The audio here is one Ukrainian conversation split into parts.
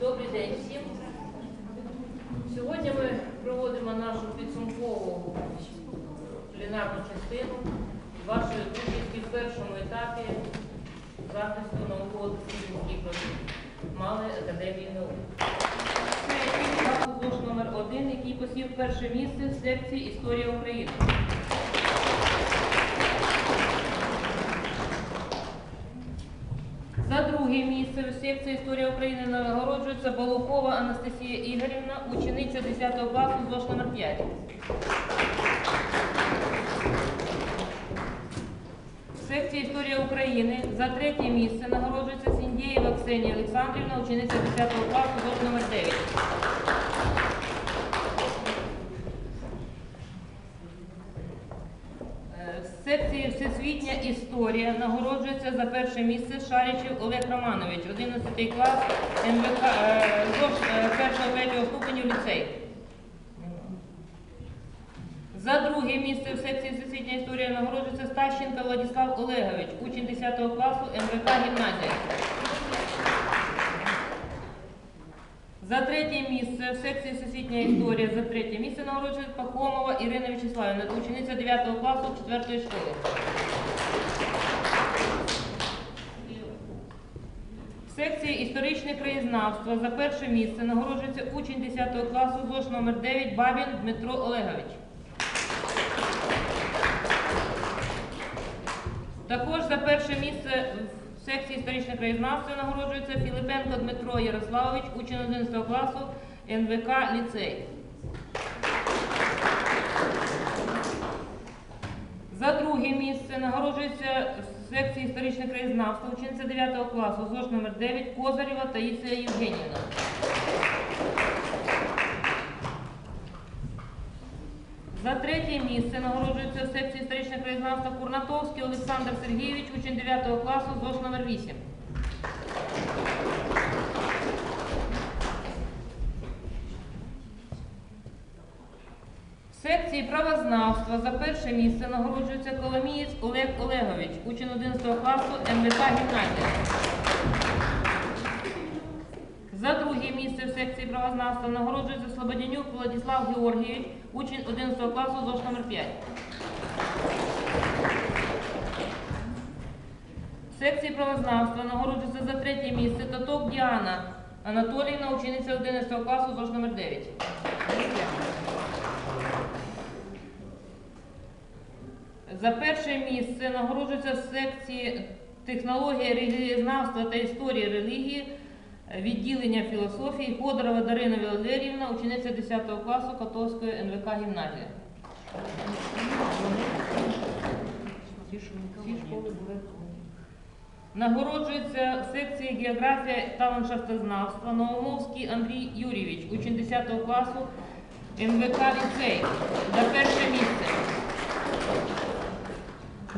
Добрий день всім. Сьогодні ми проводимо нашу підсумкову пленарну частину вашої участі в першому етапі захисту науково-дослідницьких робіт Малої академії наук. Це ЗОЖ номер один, який посів перше місце в секції Історія України. За друге місце у секції Історія України нагороджується Балукова Анастасія Ігорівна, учениця 10 класу ЗОШ номер 5. В секції Історія України за третє місце нагороджується Сіндєєва Ксенія Олександрівна, учениця 10 класу ЗОШ номер 9. Е, В секції Всесвітня історія нагороджується за перше місце Шарічев Олег Романович, 11 клас НВК е, е, першого третього ступеню ліцей. За друге місце в секції Всесвітня історія нагороджується Стащенко Владислав Олегович, учень 10 класу МВК гімназія. За третє місце в секції Всесвітня історія за третє місце нагороджується Пахомова Ірина Вячеславівна, учениця 9 класу 4 школи. Секції історичне краєзнавство за перше місце нагороджується учень 10 класу ЗОШ номер 9 Бабін Дмитро Олегович. Також за перше місце в секції історичне краєзнавство нагороджується Філипенко Дмитро Ярославович, учень 11 класу НВК ліцей. За друге місце нагороджується секції історичне краєзнавство, учениця 9 класу ЗОЖ номер 9 Козарєва Таїсія Євгенівна. За третє місце нагороджується секції історичне краєзнавства Курнатовський Олександр Сергійович, учень 9 класу ЗОЖ номер 8. В правознавства за перше місце нагороджується Коломієць Олег Олегович, учень 11 класу МВК гімназія. За друге місце в секції правознавства нагороджується Слободянюк Владислав Георгійович, учень 11 класу ЗОЖ номер 5. В секції правознавства нагороджується за третє місце Таток Діана Анатоліївна, учениця 11 класу ЗОЖ номер 9. За перше місце нагороджується секції технологія релігієзнавства та історії релігії відділення філософії Ходорова Дарина Валеріївна, учениця 10 класу Котовської НВК гімназії. Нагороджується секції географія та ландшафтознавства Новомовський Андрій Юрійович, учень 10 класу МВК ліцей за перше місце.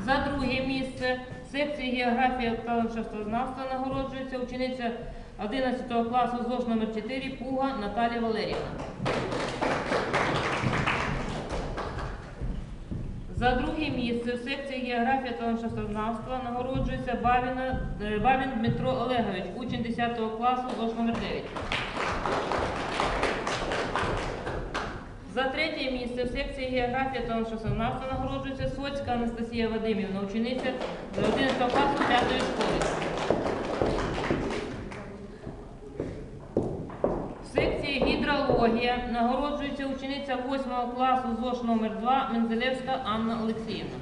За друге місце секції географія та ландшафтознавства нагороджується учениця 11 класу ЗОЖ номер 4 Пуга Наталія Валеріївна. За друге місце в секції географія та ландшафтознавства нагороджується е, Бабін Дмитро Олегович, учень 10 класу ЗОЖ номер 9. За в секції географія та ландшафтознавства нагороджується Соцька Анастасія Вадимівна, учениця 11 класу 5 школи. В секції гідрологія нагороджується учениця 8 класу ЗОШ номер 2 Мензелевська Анна Олексіївна.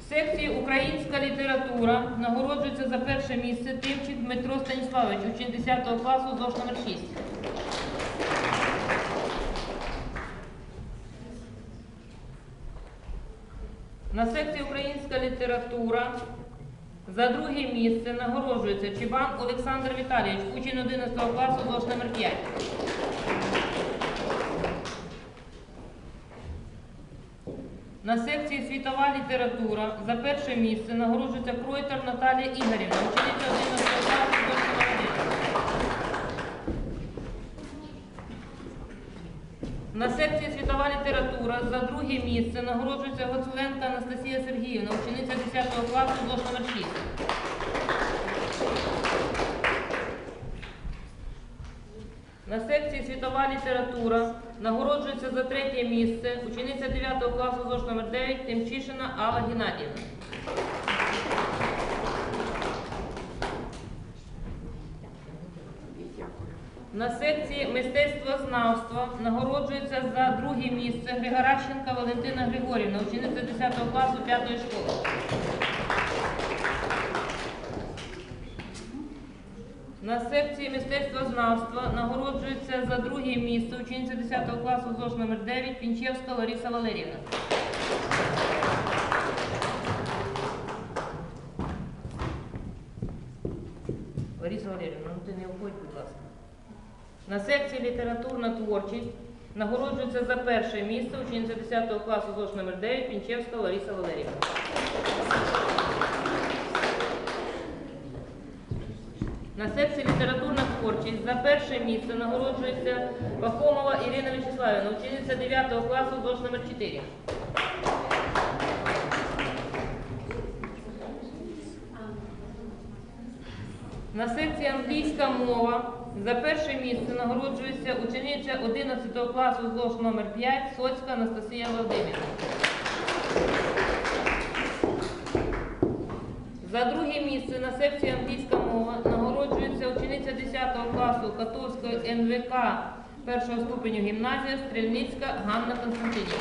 В секції Українська література нагороджується за перше місце Тимчик Дмитро Станіславович, учень 10 класу ЗОШ номер 6. На секції Українська література за друге місце нагороджується Чебан Олександр Віталійович, учень 11 класу ЗОШ номер 5. На секції світова література за перше місце нагороджується Кройтер Наталія Ігорівна, учениця 11 класу 1. На секції світова література за друге місце нагороджується Гоцуленка Анастасія Сергіївна, учениця 10 класу ЗОШ номер 6. На секції світова література нагороджується за третє місце учениця 9 класу ЗОШ номер 9 Тимчишина Алла Геннадіївна. На секції мистецтвознавства нагороджується за друге місце Григоращенка Валентина Григорівна, учениця 10 класу 5 школи. На секції мистецтвознавства нагороджується за друге місце учениця 10 класу ЗОЖ номер 9 Пінчевська Лариса Валерівна. Лариса Валерівна, ну ти не уходь, будь ласка. На секції літературна творчість нагороджується за перше місце учениця 10 класу ЗОЖ номер 9 Пінчевська Лариса Валерівна. На секції літературна творчість за перше місце нагороджується Пахомова Ірина Вячеславівна, учениця 9 класу ЗОЖ номер 4. На секції англійська мова за перше місце нагороджується учениця 11 класу ЗОЖ номер 5 Соцька Анастасія Володимирівна. За друге місце на секції англійська мова 10 класу Катовської НВК першого ступеню гімназія Стрільницька Ганна Константинівна.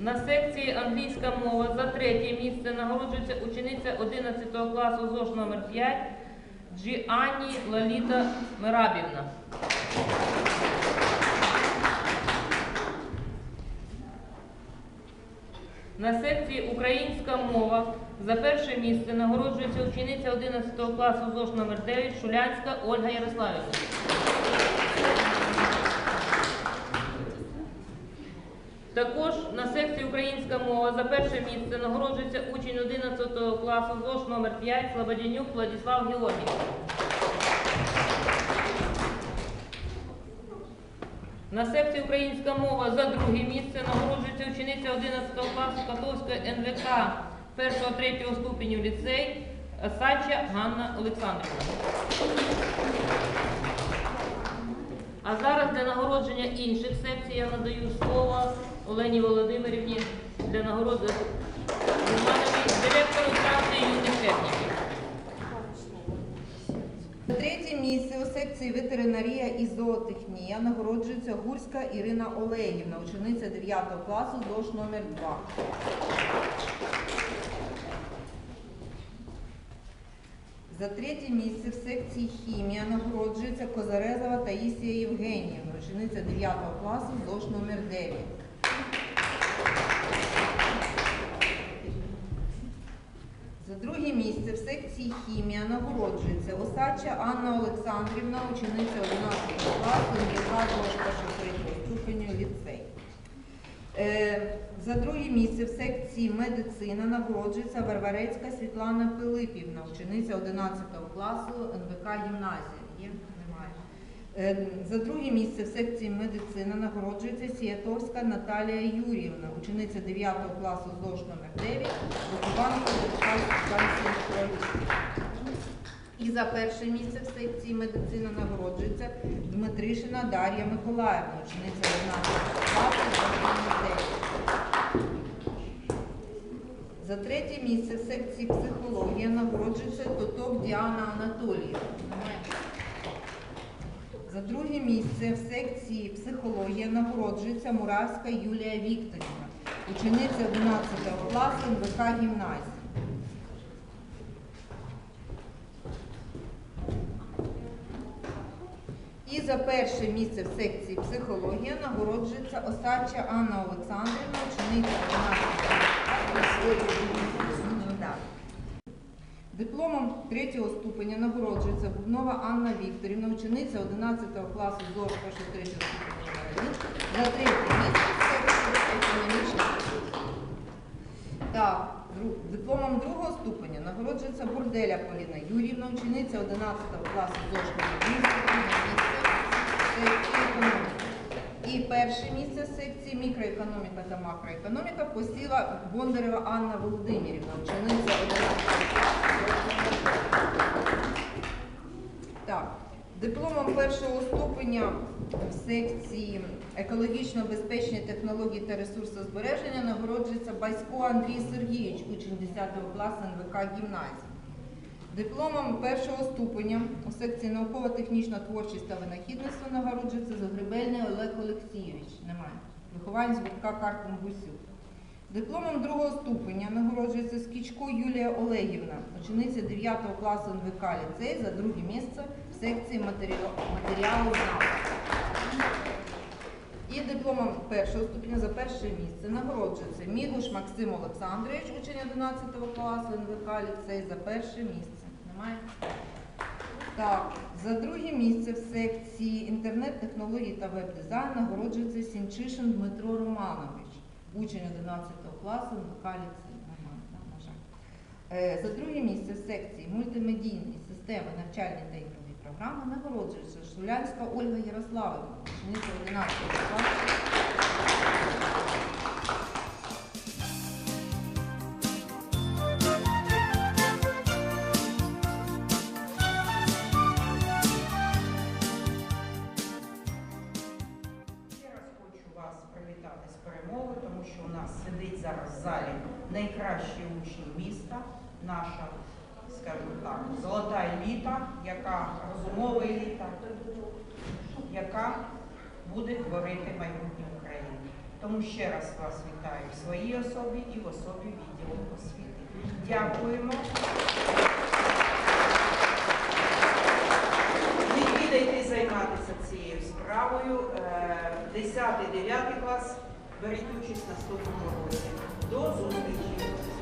На секції англійська мова за третє місце нагороджується учениця 11 класу ЗОЖ номер 5 Джіані Лаліта Мерабівна. На секції українська мова за перше місце нагороджується учениця 11 класу ЗОЖ номер 9 Шулянська Ольга Ярославівна. Також на секції українська мова за перше місце нагороджується учень 11 класу ЗОЖ номер 5 Слободянюк Владислав Георгійович. На секції українська мова за друге місце нагороджується учениця 11 класу Катовської НВК 1-3 ступеню ліцей Сача Ганна Олександрівна. А зараз для нагородження інших секцій я надаю слово Олені Володимирівні для нагороди директору станції юних техніків. Третє місце у секції ветеринарія і зоотехнія нагороджується Гурська Ірина Олегівна, учениця 9 класу ЗОЖ номер 2. За третє місце в секції хімія нагороджується Козарезова Таїсія Євгенівна, учениця 9 класу ЗОЖ номер 9. За друге місце в секції хімія нагороджується Осадча Анна Олександрівна, учениця 11 класу, яка третього ступеню ліцей. Е, За друге місце в секції медицина нагороджується Варварецька Світлана Пилипівна, учениця 11 класу НВК гімназія. Є? Немає. Е, За друге місце в секції медицина нагороджується Сіятовська Наталія Юріївна, учениця 9 класу ЗОЖ номер 9, вихованка станції школи. І за перше місце в секції медицина нагороджується Дмитришина Дар'я Миколаївна, учениця 11 класу ЗОЖ номер 9. За третє місце в секції психологія нагороджується Тоток Діана Анатоліївна. За друге місце в секції психологія нагороджується Муравська Юлія Вікторівна, учениця 11 класу НВК гімназії. І за перше місце в секції психологія нагороджується Осадча Анна Олександрівна, учениця 11 Да. Дипломом третього ступеня нагороджується Бубнова Анна Вікторівна, учениця 11 класу ЗОЖ 1-3 ступеня за третє місце дру- дипломом другого ступеня нагороджується Бурделя Поліна Юрівна, учениця 11 класу ЗОЖ 1 ступеня. І перше місце секції мікроекономіка та макроекономіка посіла Бондарева Анна Володимирівна, учениця 11 Так, дипломом першого ступеня в секції екологічно безпечні технології та ресурсозбереження нагороджується Басько Андрій Сергійович, учень 10 класу НВК гімназії. Дипломом першого ступеня у секції науково-технічна творчість та винахідництво нагороджується Загребельний Олег Олексійович. Немає. Вихованець гуртка Карпин Гусюк. Дипломом другого ступеня нагороджується Скічко Юлія Олегівна, учениця 9 класу НВК ліцей за друге місце в секції матеріалу знавства. І дипломом першого ступеня за перше місце нагороджується Мігуш Максим Олександрович, учень 11 класу НВК ліцей за перше місце. Немає? Так, за друге місце в секції інтернет-технології та веб-дизайн нагороджується Сінчишин Дмитро Романович, учень 11 класу жаль. Е, За друге місце в секції мультимедійні системи навчальні та ігрові програми нагороджується Шулянська Ольга Ярославівна, учениця 11 класу. що у нас сидить зараз в залі найкращі учні міста, наша, скажімо так, золота еліта, яка розумова еліта, яка буде творити майбутнє України. Тому ще раз вас вітаю в своїй особі і в особі відділу освіти. Дякуємо. Не кидайте займатися цією справою. Е, 10-9 клас. Беріть участь наступного році. До зустрічі!